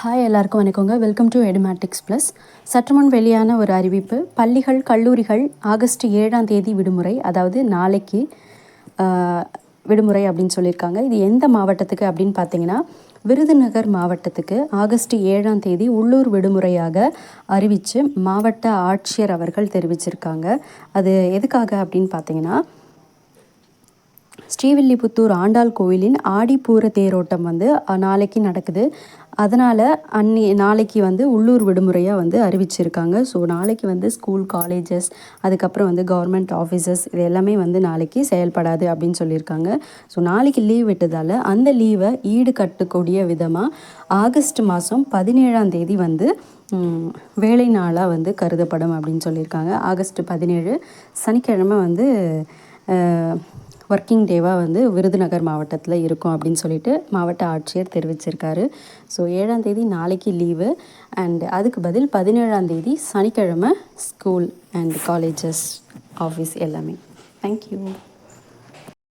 Hi எல்லாருக்கும் வணக்கங்க. Welcome to Edumatics plus சற்றுமுன் வெளியான ஒரு அறிவிப்பு. பள்ளிகள் கல்லூரிகள் ஆகஸ்ட் ஏழாம் தேதி விடுமுறை அதாவது நாளைக்கு விடுமுறை அப்படின்னு சொல்லியிருக்காங்க. இது எந்த மாவட்டத்துக்கு அப்படின்னு பார்த்தீங்கன்னா விருதுநகர் மாவட்டத்துக்கு ஆகஸ்ட் ஏழாம் தேதி உள்ளூர் விடுமுறையாக அறிவித்து மாவட்ட ஆட்சியர் அவர்கள் தெரிவிச்சிருக்காங்க. அது எதுக்காக அப்படின்னு பார்த்தீங்கன்னா ஸ்ரீவில்லிபுத்தூர் ஆண்டாள் கோயிலின் ஆடிப்பூர தேரோட்டம் வந்து நாளைக்கு நடக்குது. அதனால் அன்னி நாளைக்கு வந்து உள்ளூர் விடுமுறையாக வந்து அறிவிச்சிருக்காங்க. ஸோ நாளைக்கு வந்து ஸ்கூல் காலேஜஸ் அதுக்கப்புறம் வந்து கவர்மெண்ட் ஆஃபீஸஸ் இது எல்லாமே வந்து நாளைக்கு செயல்படாது அப்படின்னு சொல்லியிருக்காங்க. ஸோ நாளைக்கு லீவ் விட்டதால் அந்த லீவை ஈடு கட்டக்கூடிய விதமாக ஆகஸ்ட் மாதம் பதினேழாம் தேதி வந்து வேலை நாளாக வந்து கருதப்படும் அப்படின்னு சொல்லியிருக்காங்க. ஆகஸ்ட் பதினேழு சனிக்கிழமை வந்து ஒர்க்கிங் டேவாக வந்து விருதுநகர் மாவட்டத்தில் இருக்கும் அப்படின்னு சொல்லிட்டு மாவட்ட ஆட்சியர் தெரிவிச்சிருக்காரு. ஸோ ஏழாம் தேதி நாளைக்கு லீவு அண்ட் அதுக்கு பதில் பதினேழாம் தேதி சனிக்கிழமை ஸ்கூல் அண்ட் காலேஜஸ் ஆஃபீஸ் எல்லாமே. Thank you